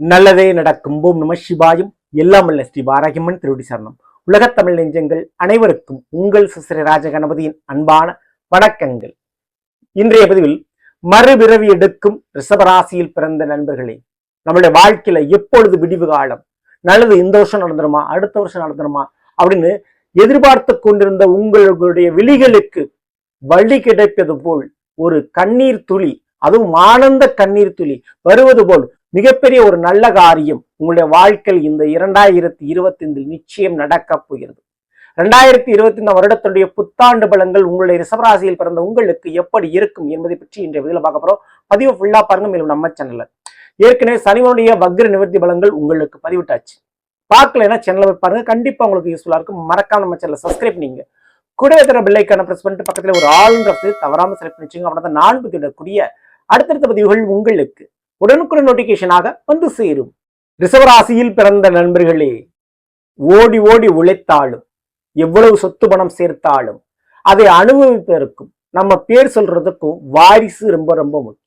நல்லதே நடக்கும். போம் நம சிவாயும். எல்லாம் அல்ல ஸ்ரீ பாராகிமன் திருவடி சரணம் உலகத் தமிழ் நெஞ்சங்கள் அனைவருக்கும் உங்கள் சிசிர ராஜகணபதியின் அன்பான வணக்கங்கள். இன்றைய பதிவில் மறுபிறவி எடுக்கும் ரிஷபராசியில் பிறந்த நண்பர்களே நம்மளுடைய வாழ்க்கையில எப்பொழுது விடிவு காலம்? நல்லது இந்த வருஷம் நடந்துருமா? அடுத்த வருஷம் நடந்துருமா? அப்படின்னு எதிர்பார்த்து கொண்டிருந்த உங்களுடைய விழிகளுக்கு வழி கிடைப்பது போல் ஒரு கண்ணீர் துளி அதுவும் ஆனந்த கண்ணீர் துளி வருவது போல் மிகப்பெரிய ஒரு நல்ல காரியம் உங்களுடைய வாழ்க்கையில் இந்த இரண்டாயிரத்தி இருபத்தி ஐந்தில் நிச்சயம் நடக்கப் போகிறது. ரெண்டாயிரத்தி இருபத்தி ஐந்தாம் வருடத்துடைய புத்தாண்டு பலங்கள் உங்களுடைய ரிசவராசியில் பிறந்த உங்களுக்கு எப்படி இருக்கும் என்பதை பற்றி இன்றைய வீடியோல பார்க்க போறோம். பதிவு ஃபுல்லா பாருங்க மேலும் நம்ம சேனல்ல ஏற்கனவே சனிவனுடைய வக்ர நிவர்த்தி பலங்கள் உங்களுக்கு பதிவிட்டாச்சு. பார்க்கலைன்னா சேனலை போய் பாருங்க. கண்டிப்பா உங்களுக்கு யூஸ்ஃபுல்லா இருக்கும். மறக்காம நம்ம சேனலை சப்ஸ்கிரைப் பண்ணீங்க. கூட தர பெல்லைக்கான பிரஸ் பண்ணிட்டு பக்கத்துல ஒரு ஆளுன்ற தவறாம செலக்ட் பண்ணிச்சுங்க அப்படின்னா நான் பதிவிடக்கூடிய அடுத்தடுத்த பதிவுகள் உங்களுக்கு உடனுக்குடன் நோட்டிபிகேஷனாக வந்து சேரும். ரிசவராசியில் பிறந்த நண்பர்களே ஓடி ஓடி உழைத்தாலும் எவ்வளவு சொத்து பணம் சேர்த்தாலும் அதை அனுபவிப்பதற்கும் நம்ம பேர் சொல்றதுக்கும் வாரிசு ரொம்ப ரொம்ப முக்கியம்.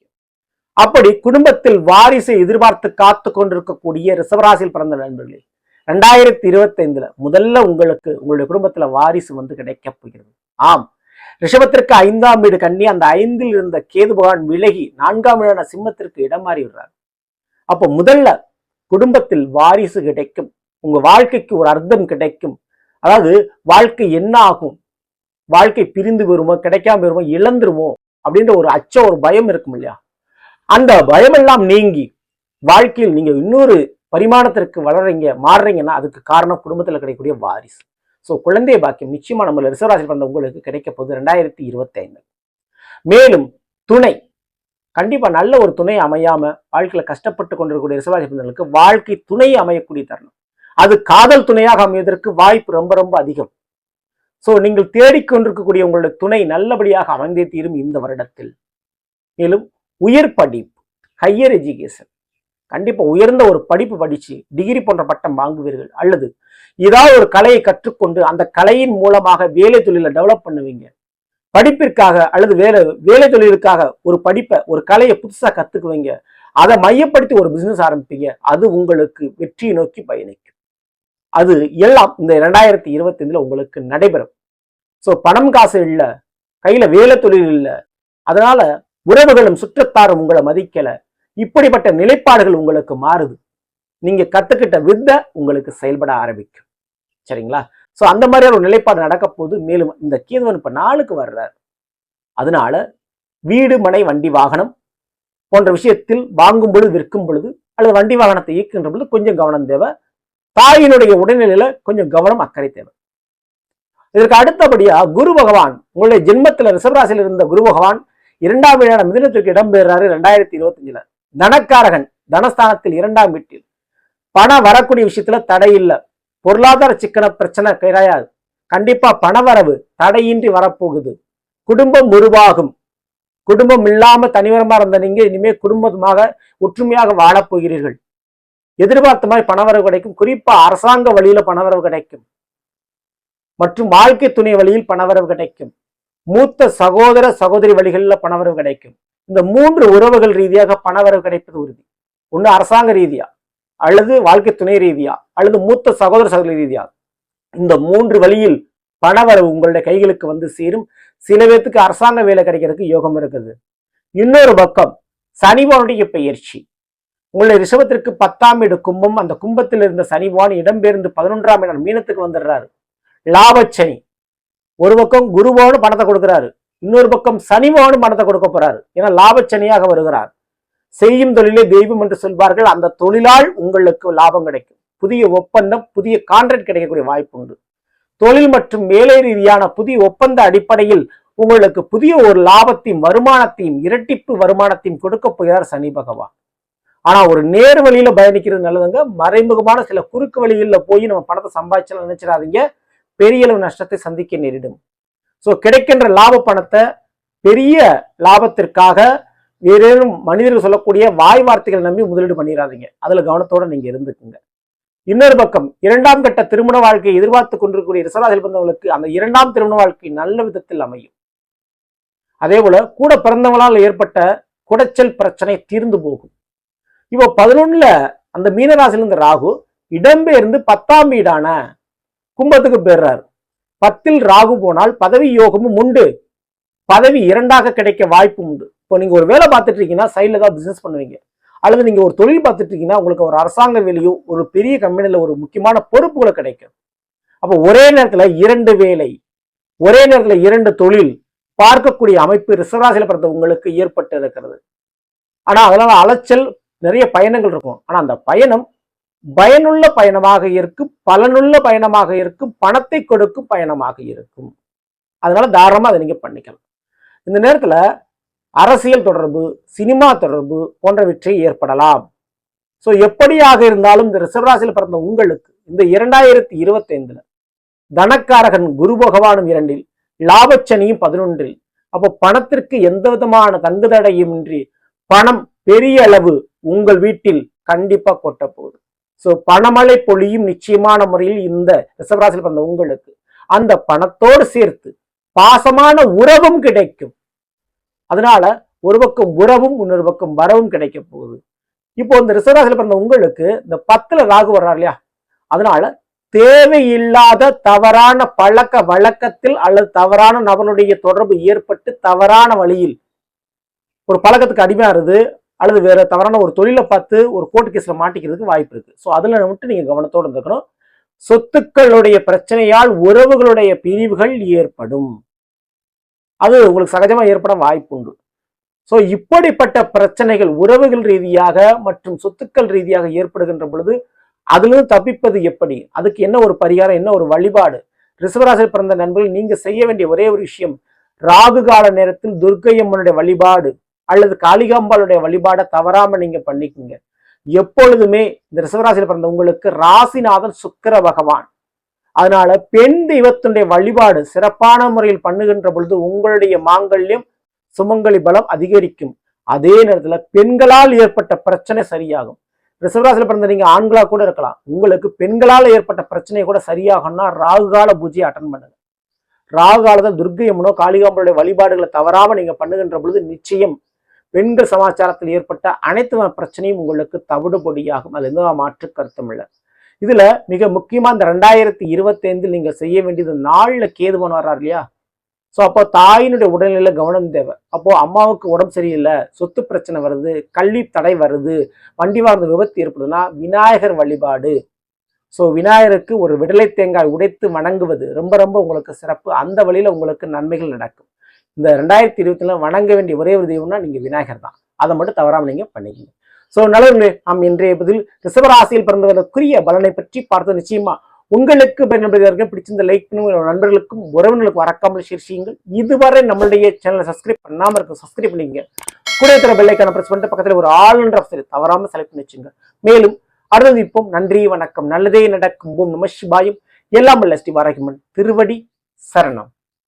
அப்படி குடும்பத்தில் வாரிசை எதிர்பார்த்து காத்து கொண்டிருக்கக்கூடிய ரிசவராசியில் பிறந்த நண்பர்களே ரெண்டாயிரத்தி இருபத்தி ஐந்துல முதல்ல உங்களுக்கு உங்களுடைய குடும்பத்துல வாரிசு வந்து கிடைக்க போகிறது. ஆம் ரிஷபத்திற்கு ஐந்தாம் வீடு கண்ணி அந்த ஐந்தில் இருந்த கேது பகவான் விலகி நான்காம் வீடான சிம்மத்திற்கு இடம் மாறி விடுறார். அப்போ முதல்ல குடும்பத்தில் வாரிசு கிடைக்கும் உங்க வாழ்க்கைக்கு ஒரு அர்த்தம் கிடைக்கும். அதாவது வாழ்க்கை என்ன ஆகும்? வாழ்க்கை பிரிந்து வருமோ கிடைக்காம வருமோ இழந்துருமோ? அப்படின்ற ஒரு அச்சம் ஒரு பயம் இருக்கும் இல்லையா? அந்த பயமெல்லாம் நீங்கி வாழ்க்கையில் நீங்க இன்னொரு பரிமாணத்திற்கு வளர்றீங்க மாறுறீங்கன்னா அதுக்கு காரணம் குடும்பத்தில் கிடைக்கக்கூடிய வாரிசு. ஸோ குழந்தை பாக்கியம் நிச்சயமா நம்ம ரிசர்வாசி பிறந்த உங்களுக்கு கிடைக்க போகுது ரெண்டாயிரத்தி இருபத்தி ஐந்து மேலும் துணை. கண்டிப்பா நல்ல ஒரு துணை அமையாம வாழ்க்கையில கஷ்டப்பட்டு கொண்டிருக்கக்கூடிய ரிசர்வாசி பிறந்தவர்களுக்கு வாழ்க்கை துணை அமையக்கூடிய தருணம். அது காதல் துணையாக அமைவதற்கு வாய்ப்பு ரொம்ப ரொம்ப அதிகம். ஸோ நீங்கள் தேடிக்கொண்டிருக்கக்கூடிய உங்களுடைய துணை நல்லபடியாக அமைந்தே தீரும் இந்த வருடத்தில். மேலும் உயர் படிப்பு ஹையர் எஜுகேஷன் கண்டிப்பா உயர்ந்த ஒரு படிப்பு படிச்சு டிகிரி போன்ற பட்டம் வாங்குவீர்கள். அல்லது ஏதாவது ஒரு கலையை கற்றுக்கொண்டு அந்த கலையின் மூலமாக வேலை தொழிலை டெவலப் பண்ணுவீங்க. படிப்பிற்காக அல்லது வேலை வேலை தொழிலுக்காக ஒரு படிப்பை ஒரு கலையை புதுசா கத்துக்குவீங்க. அதை மையப்படுத்தி ஒரு பிசினஸ் ஆரம்பிப்பீங்க. அது உங்களுக்கு வெற்றியை நோக்கி பயணிக்கும். அது எல்லாம் இந்த ரெண்டாயிரத்தி இருபத்தி ஐந்துல உங்களுக்கு நடைபெறும். ஸோ பணம் காசு இல்லை கையில் வேலை தொழில் இல்லை அதனால உறவுகளும் சுற்றத்தாரும் உங்களை மதிக்கலை. இப்படிப்பட்ட நிலைப்பாடுகள் உங்களுக்கு மாறுது. நீங்க கத்துக்கிட்ட வித்தை உங்களுக்கு செயல்பட ஆரம்பிக்கும். சரிங்களா? சோ அந்த மாதிரியான ஒரு நிலைப்பாடு நடக்க போது மேலும் இந்த கேதுவன் இப்போ நாளுக்கு வர்றார். அதனால வீடு மனை வண்டி வாகனம் போன்ற விஷயத்தில் வாங்கும் பொழுது விற்கும் பொழுது அல்லது வண்டி வாகனத்தை இயக்குகின்ற பொழுது கொஞ்சம் கவனம் தேவை. தாயினுடைய உடல்நிலையில கொஞ்சம் கவனம் அக்கறை தேவை. இதற்கு அடுத்தபடியா குரு பகவான் உங்களுடைய ஜென்மத்துல ரிசவராசியில் இருந்த குரு பகவான் இரண்டாம் வீடான மிதினத்திற்கு இடம்பெறாரு ரெண்டாயிரத்தி இருபத்தஞ்சுல. தனக்காரகன் தனஸ்தானத்தில் இரண்டாம் வீட்டில். பணம் வரக்கூடிய விஷயத்துல தடை இல்லை. பொருளாதார சிக்கன பிரச்சனை கிடையாது. கண்டிப்பா பணவரவு தடையின்றி வரப்போகுது. குடும்பம் உருவாகும். குடும்பம் இல்லாம தனிவரமா இருந்த நீங்க இனிமே குடும்பமாக ஒற்றுமையாக வாழப் போகிறீர்கள் எதிர்பார்த்த மாதிரி பணவரவு கிடைக்கும். குறிப்பா அரசாங்க வழியில பணவரவு கிடைக்கும். மற்றும் வாழ்க்கை துணை வழியில் பணவரவு கிடைக்கும். மூத்த சகோதர சகோதரி வழிகளில் பணவரவு கிடைக்கும். இந்த மூன்று உறவுகள் ரீதியாக பணவரவு கிடைப்பது உறுதி. ஒன்று அரசாங்க ரீதியா அல்லது வாழ்க்கை துணை ரீதியா அல்லது மூத்த சகோதர சகோதரி ரீதியா. இந்த மூன்று வழியில் பணவரவு உங்களுடைய கைகளுக்கு வந்து சேரும். சில பேர்த்துக்கு அரசாங்க வேலை கிடைக்கிறதுக்கு யோகம் இருக்குது. இன்னொரு பக்கம் சனிபவனுடைய பயிற்சி உங்களுடைய ரிஷபத்திற்கு பத்தாம் இட கும்பம் அந்த கும்பத்தில் இருந்த சனிபான் இடம்பெயர்ந்து பதினொன்றாம் இடம் மீனத்துக்கு வந்துடுறாரு. லாபச்சனி. ஒரு பக்கம் குருபவனும் பணத்தை கொடுக்குறாரு. இன்னொரு பக்கம் சனிபவனும் பணத்தை கொடுக்க போறாரு. ஏன்னா லாபச்சனியாக வருகிறார். செய்யும் தொழிலே தெய்வம் என்று சொல்வார்கள். அந்த தொழிலால் உங்களுக்கு லாபம் கிடைக்கும். புதிய ஒப்பந்தம் புதிய கான்ட்ராக்ட் கிடைக்கக்கூடிய வாய்ப்பு உண்டு. தொழில் மற்றும் வேலை ரீதியான புதிய ஒப்பந்த அடிப்படையில் உங்களுக்கு புதிய ஒரு லாபத்தையும் வருமானத்தையும் இரட்டிப்பு வருமானத்தையும் கொடுக்க போகிறார் சனி பகவான். ஆனா ஒரு நேர் வழியில பயணிக்கிறது நல்லதுங்க. மறைமுகமான சில குறுக்கு வழிகளில் போய் நம்ம பணத்தை சம்பாதிச்சலாம் நினைச்சிடாதீங்க. பெரிய அளவு நஷ்டத்தை சந்திக்க நேரிடும். ஸோ கிடைக்கின்ற லாப பணத்தை பெரிய லாபத்திற்காக வேறேனும் மனிதர்கள் சொல்லக்கூடிய வாய் வார்த்தைகள் நம்பி முதலீடு பண்ணிடாதீங்க அதுல கவனத்தோட நீங்க இருந்துக்குங்க. இன்னொரு பக்கம் இரண்டாம் கட்ட திருமண வாழ்க்கையை எதிர்பார்த்து கொண்டிருக்கக்கூடிய ரிசராசில் பிறந்தவங்களுக்கு அந்த இரண்டாம் திருமண வாழ்க்கை நல்ல விதத்தில் அமையும். அதே போல கூட பிறந்தவங்களால் ஏற்பட்ட குடைச்சல் பிரச்சனை தீர்ந்து போகும். இப்போ பதினொன்னுல அந்த மீனராசிலிருந்து ராகு இடம்பெயர்ந்து பத்தாம் வீடான கும்பத்துக்கு பெறாரு பத்தில் ராகு போனால் பதவி யோகமும் உண்டு. பதவி இரண்டாக கிடைக்க வாய்ப்பு உண்டு. இப்போ நீங்க ஒரு வேலை பார்த்துட்டு இருக்கீங்கன்னா சைட்ல தான் பிசினஸ் பண்ணுவீங்க. அல்லது நீங்க ஒரு தொழில் பார்த்துட்டு இருக்கீங்கன்னா உங்களுக்கு ஒரு அரசாங்க வேலையோ ஒரு பெரிய கம்பெனியில் ஒரு முக்கியமான பொறுப்புகளை கிடைக்கும். அப்போ ஒரே நேரத்துல இரண்டு வேலை ஒரே நேரத்துல இரண்டு தொழில் பார்க்கக்கூடிய அமைப்பு ரிசர்வாசியில பிறந்த உங்களுக்கு ஏற்பட்டு இருக்கிறது ஆனா அதனால அலைச்சல் நிறைய பயணங்கள் இருக்கும். ஆனா அந்த பயணம் பயனுள்ள பயணமாக இருக்கும் பலனுள்ள பயணமாக இருக்கும் பணத்தை கொடுக்கும் பயணமாக இருக்கும். அதனால தாராளமாக அதை நீங்கள் பண்ணிக்கலாம். இந்த நேரத்தில் அரசியல் தொடர்பு சினிமா தொடர்பு போன்றவற்றை ஏற்படலாம். ஸோ எப்படியாக இருந்தாலும் இந்த ரிஷபராசியில் பிறந்த உங்களுக்கு இந்த இரண்டாயிரத்தி இருபத்தி தனக்காரகன் குரு பகவானும் இரண்டில் லாபச்சனியும் பதினொன்றில். அப்போ பணத்திற்கு எந்த விதமான தங்கு தடையும் இன்றி பணம் பெரிய அளவு உங்கள் வீட்டில் கண்டிப்பா கொட்ட போகுது ஸோ பணமழை பொழியும் நிச்சயமான முறையில் இந்த ரிசவராசியில் பிறந்த உங்களுக்கு அந்த பணத்தோடு சேர்த்து பாசமான உறவும் கிடைக்கும். அதனால ஒரு பக்கம் உறவும் இன்னொரு பக்கம் வரவும் கிடைக்க போகுது. இப்போ இந்த ரிசவராசியில் பிறந்த உங்களுக்கு இந்த பத்துல ராகு வர்றார் இல்லையா? அதனால தேவையில்லாத தவறான பழக்க வழக்கத்தில் அல்லது தவறான நபருடைய தொடர்பு ஏற்பட்டு தவறான வழியில் ஒரு பழக்கத்துக்கு அடிமையாருது அல்லது வேற தவறான ஒரு தொழிலை பார்த்து ஒரு கோர்ட் கேஸில் மாட்டிக்கிறதுக்கு வாய்ப்பு இருக்கு. ஸோ அதில் மட்டும் நீங்க கவனத்தோடு இருந்துக்கணும். சொத்துக்களுடைய பிரச்சனையால் உறவுகளுடைய பிரிவுகள் ஏற்படும். அது உங்களுக்கு சகஜமா ஏற்பட வாய்ப்பு உண்டு. ஸோ இப்படிப்பட்ட பிரச்சனைகள் உறவுகள் ரீதியாக மற்றும் சொத்துக்கள் ரீதியாக ஏற்படுகின்ற பொழுது அதிலிருந்து தப்பிப்பது எப்படி? அதுக்கு என்ன ஒரு பரிகாரம் என்ன ஒரு வழிபாடு? ரிசவராசியில் பிறந்த நண்பர்கள் நீங்க செய்ய வேண்டிய ஒரே ஒரு விஷயம் ராகு கால நேரத்தில் துர்க்கையம்மனுடைய வழிபாடு. அல்லது காளிகாம்பாளுடைய வழிபாடை தவறாம நீங்க பண்ணிக்கோங்க. எப்பொழுதுமே இந்த ரிசவராசியில் பிறந்த உங்களுக்கு ராசிநாதன் சுக்கிர பகவான். அதனால பெண் தெய்வத்தினுடைய வழிபாடு சிறப்பான முறையில் பண்ணுகின்ற பொழுது உங்களுடைய மாங்கல்யம் சுமங்கலி பலம் அதிகரிக்கும். அதே நேரத்துல பெண்களால் ஏற்பட்ட பிரச்சனை சரியாகும். ரிசவராசியில் பிறந்த நீங்க ஆண்களா கூட இருக்கலாம். உங்களுக்கு பெண்களால் ஏற்பட்ட பிரச்சனை கூட சரியாகும்னா ராகுகால பூஜையை அட்டன் பண்ணுங்க. ராகு காலத்தில் துர்க்கையம்மனோ காளிகாம்பளுடைய வழிபாடுகளை தவறாம நீங்க பண்ணுகின்ற பொழுது நிச்சயம் பெண்கள் சமாச்சாரத்தில் ஏற்பட்ட அனைத்து பிரச்சனையும் உங்களுக்கு தவிடுபொடியாகும். அது எந்த மாற்று கருத்தும் இல்லை. இதுல மிக முக்கியமா இந்த ரெண்டாயிரத்தி இருபத்தி ஐந்தில் நீங்க செய்ய வேண்டியது நாளில் கேதுவன் வர்றார் இல்லையா? ஸோ அப்போ தாயினுடைய உடல்நிலை கவனம் தேவை. அப்போ அம்மாவுக்கு உடம்பு சரியில்லை சொத்து பிரச்சனை வருது கல்வி தடை வருது வண்டி வாகன விபத்து ஏற்படுதுன்னா விநாயகர் வழிபாடு. ஸோ விநாயகருக்கு ஒரு விடலை தேங்காய் உடைத்து வணங்குவது ரொம்ப ரொம்ப உங்களுக்கு சிறப்பு. அந்த வழியில் உங்களுக்கு நன்மைகள் நடக்கும். இந்த ரெண்டாயிரத்தி இருபத்தில வணங்க வேண்டிய ஒரே ஒரு தெய்வம்னா நீங்கள் விநாயகர் தான். அதை மட்டும் தவறாமல் நீங்கள் பண்ணிக்கணும் ஸோ நல்லவர்களே நாம் இன்றைய பதில் ரிசவராசியில் பிறந்தவர்களுக்குரிய பலனை பற்றி பார்த்து நிச்சயமா உங்களுக்கு பயன்படுவதற்கு பிடிச்சிருந்த லைக் பண்ணுங்க. நண்பர்களுக்கும் உறவினர்களுக்கும் மறக்காமல் ஷேர் செய்யுங்கள். இதுவரை நம்மளுடைய சேனலை சப்ஸ்கிரைப் பண்ணாமல் இருக்க சப்ஸ்கிரைப் பண்ணிங்க கூட இருக்கிற பெல்லைக்கான பிரஸ் பண்ணிட்டு பக்கத்தில் ஒரு ஆளுன்ற ஆப்ஷன் தவறாமல் செலக்ட் பண்ணி வச்சுங்க. மேலும் அடுத்தது இப்போ நன்றி வணக்கம். நல்லதே நடக்கும். ஓம் நம சிவாயும். எல்லாம் வல்ல ஸ்ரீ வாரகிமன் திருவடி சரணம்.